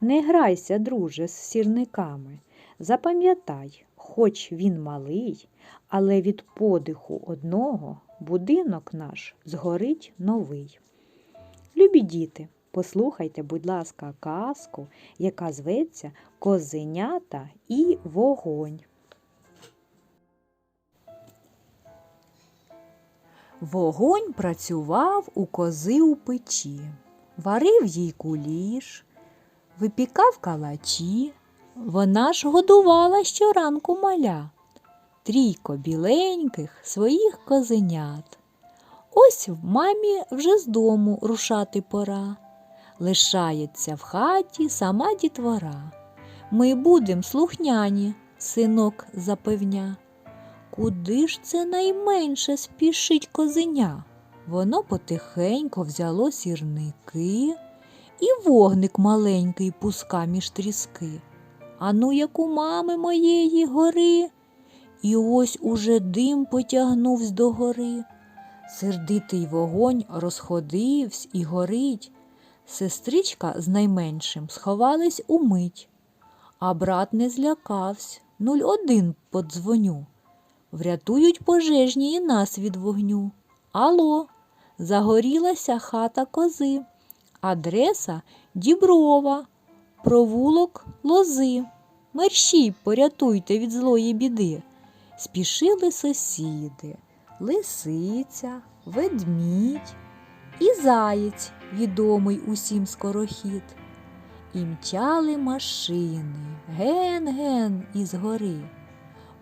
Не грайся, друже, з сірниками. Запам'ятай, хоч він малий, але від подиху одного будинок наш згорить новий. Любі діти, послухайте, будь ласка, казку, яка зветься Козенята і вогонь. Вогонь працював у кози у печі, варив їй куліш, випікав калачі. Вона ж годувала щоранку маля, трійко біленьких своїх козенят. Ось в мамі вже з дому рушати пора. Лишається в хаті сама дітвора. Ми будем слухняні, синок запевня. Куди ж це найменше спішить козеня? Воно потихенько взяло сірники і вогник маленький пуска між тріски. Ану, як у мами моєї гори. І ось уже дим потягнувсь до гори. Сердитий вогонь розходивсь і горить. Сестричка з найменшим сховались умить, а брат не злякавсь, нуль один подзвоню. Врятують пожежні і нас від вогню. Алло, загорілася хата кози, адреса Діброва, провулок лози. Мерщій порятуйте від злої біди. Спішили сусіди, лисиця, ведмідь і заєць, відомий усім скорохід. І мчали машини ген-ген із гори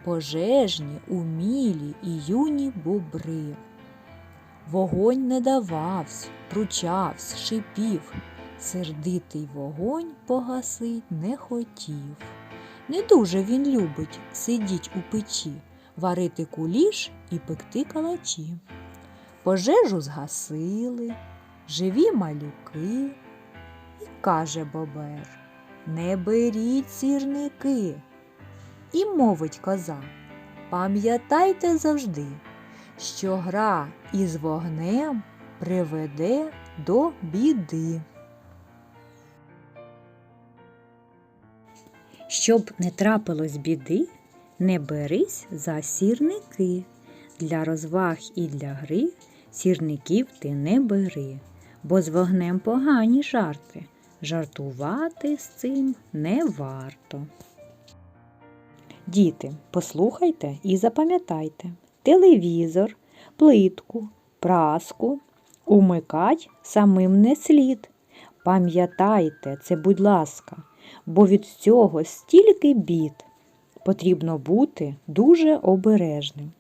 пожежні, умілі і юні бобри. Вогонь не дававсь, пручавсь, шипів, сердитий вогонь погасить не хотів. Не дуже він любить сидіть у печі, варити куліш і пекти калачі. Пожежу згасили, живі малюки, і каже бобер Не беріть сірники. І мовить коза, пам'ятайте завжди, що гра із вогнем приведе до біди. Щоб не трапилось біди, не берись за сірники. Для розваг і для гри сірників ти не бери, бо з вогнем погані жарти. Жартувати з цим не варто. Діти, послухайте і запам'ятайте. Телевізор, плитку, праску умикать самим не слід. Пам'ятайте це, будь ласка, бо від цього стільки бід. Потрібно бути дуже обережним.